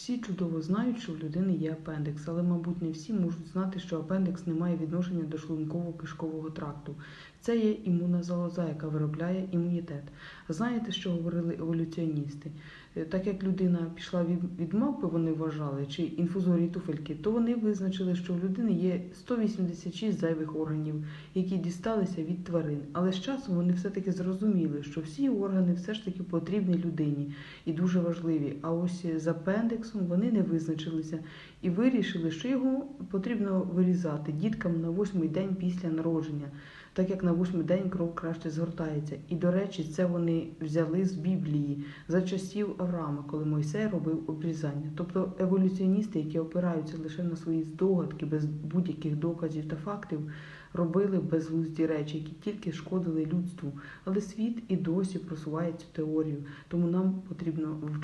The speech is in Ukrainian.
Всі чудово знають, що в людини є апендикс, але, мабуть, не всі можуть знати, що апендикс не має відношення до шлунково-кишкового тракту. Це є імунна залоза, яка виробляє імунітет. Знаєте, що говорили еволюціоністи? Е, Так як людина пішла від, мавпи, вони вважали, чи інфузорії туфельки, то вони визначили, що в людини є 186 зайвих органів, які дісталися від тварин. Але з часом вони все-таки зрозуміли, що всі органи все ж таки потрібні людині і дуже важливі. А ось з апендиксом вони не визначилися і вирішили, що його потрібно вирізати діткам на восьмий день після народження, так як на восьмий день кров краще згортається. І, до речі, це вони взяли з Біблії за часів Авраама, коли Мойсей робив обрізання. Тобто еволюціоністи, які опираються лише на свої здогадки, без будь-яких доказів та фактів, робили безглузді речі, які тільки шкодили людству. Але світ і досі просуває цю теорію, тому нам потрібно вивчати.